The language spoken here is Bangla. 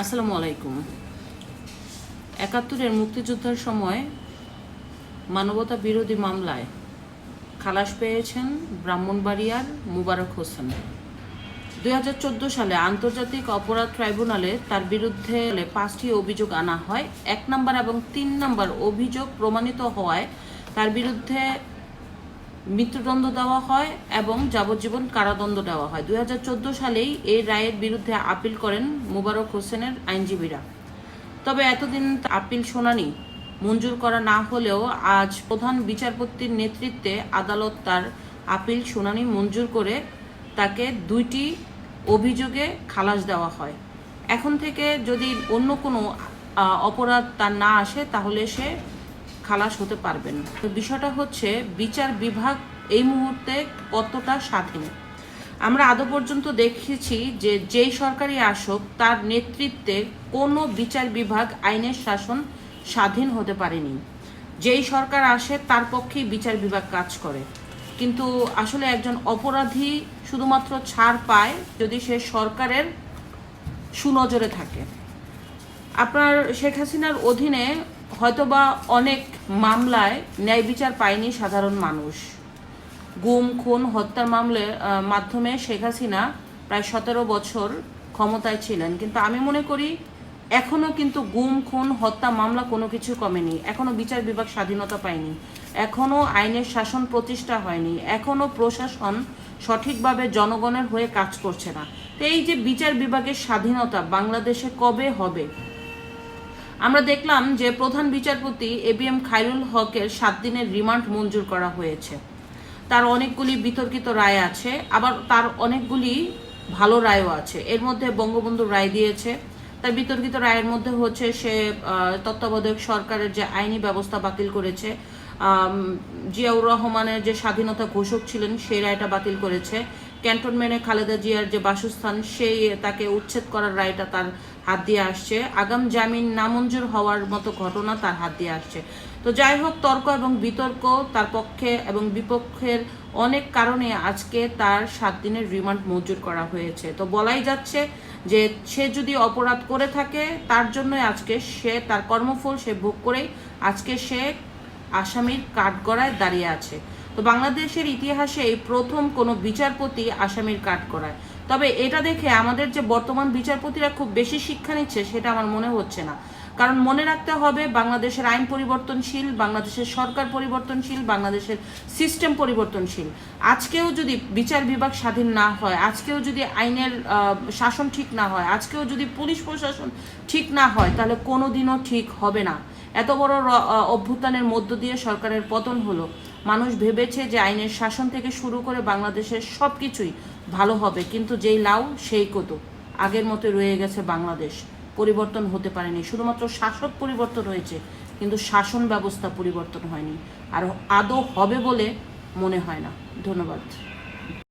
আসসালামু আলাইকুম। একাত্তরের মুক্তিযুদ্ধের সময় মানবতা বিরোধী মামলায় খালাস পেয়েছেন ব্রাহ্মণবাড়িয়ার মুবারক হোসেন। দুই হাজার চোদ্দ সালে আন্তর্জাতিক অপরাধ ট্রাইব্যুনালে তার বিরুদ্ধে পাঁচটি অভিযোগ আনা হয়। এক নম্বর এবং তিন নম্বর অভিযোগ প্রমাণিত হওয়ায় তার বিরুদ্ধে মৃত্যুদণ্ড দেওয়া হয় এবং যাবজ্জীবন কারাদণ্ড দেওয়া হয়। দুই হাজার চোদ্দ সালেই এই রায়ের বিরুদ্ধে আপিল করেন মুবারক হোসেনের আইনজীবীরা। তবে এতদিন আপিল শুনানি মঞ্জুর করা না হলেও আজ প্রধান বিচারপতির নেতৃত্বে আদালত তার আপিল শুনানি মঞ্জুর করে তাকে দুইটি অভিযোগে খালাস দেওয়া হয়। এখন থেকে যদি অন্য কোনো অপরাধ তার না আসে, তাহলে সে খালাস হতে পারবেন তো বিষয়টা হচ্ছে, বিচার বিভাগ এই মুহূর্তে কতটা স্বাধীন? আমরা আদৌ পর্যন্ত দেখেছি যে যেই সরকারি আসক, তার নেতৃত্বে কোনো বিচার বিভাগ আইনের শাসন স্বাধীন হতে পারেনি। যেই সরকার আসে, তার পক্ষেই বিচার বিভাগ কাজ করে। কিন্তু আসলে একজন অপরাধী শুধুমাত্র ছাড় পায় যদি সে সরকারের সুনজরে থাকে। আপনার শেখ হাসিনার অধীনে হয়তোবা অনেক মামলায় ন্যায় বিচার পায়নি সাধারণ মানুষ। গুম, খুন, হত্যার মামলার মাধ্যমে শেখ হাসিনা প্রায় সতেরো বছর ক্ষমতায় ছিলেন। কিন্তু আমি মনে করি, এখনও কিন্তু গুম, খুন, হত্যা মামলা কোনো কিছু কমেনি। এখনও বিচার বিভাগ স্বাধীনতা পায়নি। এখনও আইনের শাসন প্রতিষ্ঠা হয়নি। এখনও প্রশাসন সঠিকভাবে জনগণের হয়ে কাজ করছে না। তো এই যে বিচার বিভাগের স্বাধীনতা বাংলাদেশে কবে হবে? আমরা দেখলাম যে প্রধান বিচারপতি এ বি এম খায়রুল হকের সাত দিনের রিমান্ড মঞ্জুর করা হয়েছে। তার অনেকগুলি বিতর্কিত রায় আছে, আবার তার অনেকগুলি ভালো রায়ও আছে। এর মধ্যে বঙ্গবন্ধু রায় দিয়েছে। তার বিতর্কিত রায়ের মধ্যে হচ্ছে সে তত্ত্বাবধায়ক সরকারের যে আইনি ব্যবস্থা বাতিল করেছে জিয়াউর রহমানের যে স্বাধীনতা ঘোষক ছিলেন, সেই রায়টা বাতিল করেছে। ক্যান্টনমেন্টে খালেদা জিয়ার যে বাসস্থান, সেই তাকে উচ্ছেদ করার রায়টা তার হাত দিয়ে আসছে। আগাম জামিন নামঞ্জুর হওয়ার মতো ঘটনা তার হাত দিয়ে আসছে। তো যাই হোক, তর্ক এবং বিতর্ক তার পক্ষে এবং বিপক্ষের অনেক কারণে আজকে তার সাত দিনের রিমান্ড মঞ্জুর করা হয়েছে। তো বলাই যাচ্ছে যে সে যদি অপরাধ করে থাকে, তার জন্যই আজকে সে তার কর্মফল সে ভোগ করেই আজকে সে আসামির কাঠগড়ায় দাঁড়িয়ে আছে। তো বাংলাদেশের ইতিহাসে এই প্রথম কোনো বিচারপতি আসামির কাঠগড়ায় তবে এটা দেখে আমাদের যে বর্তমান বিচারপতিরা খুব বেশি শিক্ষা নিচ্ছে সেটা আমার মনে হচ্ছে না। কারণ মনে রাখতে হবে, বাংলাদেশের আইন পরিবর্তনশীল, বাংলাদেশের সরকার পরিবর্তনশীল, বাংলাদেশের সিস্টেম পরিবর্তনশীল। আজকেও যদি বিচার বিভাগ স্বাধীন না হয়, আজকেও যদি আইনের শাসন ঠিক না হয়, আজকেও যদি পুলিশ প্রশাসন ঠিক না হয়, তাহলে কোনোদিনও ঠিক হবে না। এত বড় অভ্যুত্থানের মধ্য দিয়ে সরকারের পতন হলো। মানুষ ভেবেছে যে আইনের শাসন থেকে শুরু করে বাংলাদেশের সব কিছুই ভালো হবে, কিন্তু যেই লাউ, সেই কত আগের মতো রয়ে গেছে বাংলাদেশ। পরিবর্তন হতে পারেনি। শুধুমাত্র শাসক পরিবর্তন হয়েছে, কিন্তু শাসন ব্যবস্থা পরিবর্তন হয়নি। আর আদৌ হবে বলে মনে হয় না। ধন্যবাদ।